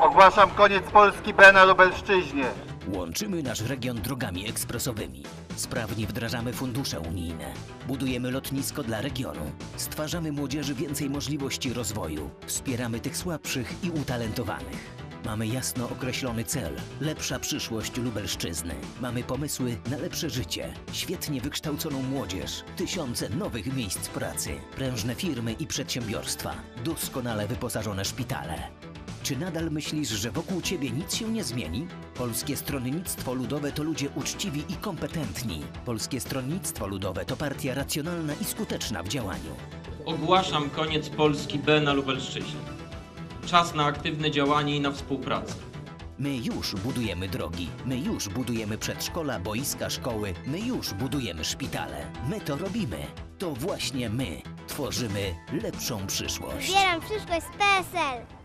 Ogłaszam koniec Polski B na Lubelszczyźnie. Łączymy nasz region drogami ekspresowymi. Sprawnie wdrażamy fundusze unijne. Budujemy lotnisko dla regionu. Stwarzamy młodzieży więcej możliwości rozwoju. Wspieramy tych słabszych i utalentowanych. Mamy jasno określony cel lepsza przyszłość Lubelszczyzny. Mamy pomysły na lepsze życie, świetnie wykształconą młodzież, tysiące nowych miejsc pracy, prężne firmy i przedsiębiorstwa, doskonale wyposażone szpitale. Czy nadal myślisz, że wokół ciebie nic się nie zmieni? Polskie Stronnictwo Ludowe to ludzie uczciwi i kompetentni. Polskie Stronnictwo Ludowe to partia racjonalna i skuteczna w działaniu. Ogłaszam koniec Polski B na Lubelszczyźnie. Czas na aktywne działanie i na współpracę. My już budujemy drogi, my już budujemy przedszkola, boiska, szkoły, my już budujemy szpitale. My to robimy. To właśnie my tworzymy lepszą przyszłość. Zbieram przyszłość z PSL.